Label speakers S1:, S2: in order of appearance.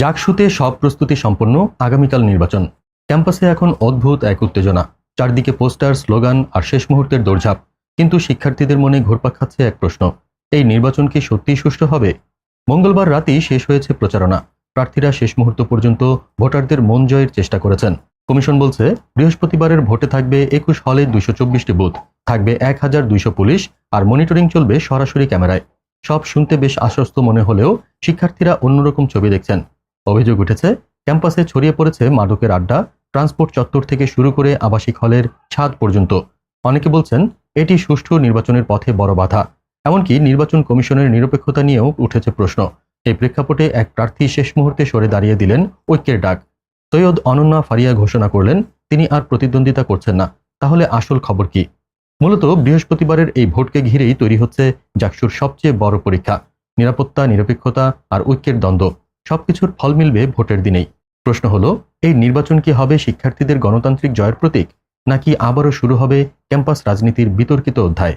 S1: জাকসুতে সব প্রস্তুতি সম্পন্ন আগামীকাল নির্বাচন। ক্যাম্পাসে এখন অদ্ভুত এক উত্তেজনা। চারদিকে পোস্টার, স্লোগান আর শেষ মুহূর্তের দৌড়ঝাঁপ। কিন্তু শিক্ষার্থীদের মনে ঘুরপাক খাচ্ছে এক প্রশ্ন, এই নির্বাচন কি সত্যিই সুষ্ঠু হবে? মঙ্গলবার রাতেই শেষ হয়েছে প্রচারণা। প্রার্থীরা শেষ মুহূর্ত পর্যন্ত ভোটারদের মন জয়ের চেষ্টা করেছেন। কমিশন বলছে, বৃহস্পতিবারের ভোটে থাকবে একুশ হলে দুইশো চব্বিশটি বুথ, থাকবে এক হাজার দুইশো পুলিশ আর মনিটরিং চলবে সরাসরি ক্যামেরায়। সব শুনতে বেশ আশ্বস্ত মনে হলেও শিক্ষার্থীরা অন্যরকম ছবি দেখছেন। অভিযোগ উঠেছে, ক্যাম্পাসে ছড়িয়ে পড়েছে মাদকের আড্ডা, ট্রান্সপোর্ট চত্বর থেকে শুরু করে আবাসিক হলের ছাদ পর্যন্ত। অনেকে বলছেন, এটি সুষ্ঠু নির্বাচনের পথে বড় বাধা। এমনকি নির্বাচন কমিশনের নিরপেক্ষতা নিয়েও উঠেছে প্রশ্ন। এই প্রেক্ষাপটে এক প্রার্থী শেষ মুহূর্তে সরে দাঁড়িয়ে দিলেন ঐক্যের ডাক। সৈয়দ অনন্যা ফারিয়া ঘোষণা করলেন, তিনি আর প্রতিদ্বন্দ্বিতা করছেন না। তাহলে আসল খবর কি? মূলত বৃহস্পতিবারের এই ভোটকে ঘিরেই তৈরি হচ্ছে জাকসুর সবচেয়ে বড় পরীক্ষা। নিরাপত্তা, নিরপেক্ষতা আর ঐক্যের দ্বন্দ্ব। সবকিছুর ফল মিলবে ভোটের দিনেই। প্রশ্ন হলো, এই নির্বাচন কি হবে শিক্ষার্থীদের গণতান্ত্রিক জয়ের প্রতীক, নাকি আবারও শুরু হবে ক্যাম্পাস রাজনীতির বিতর্কিত অধ্যায়?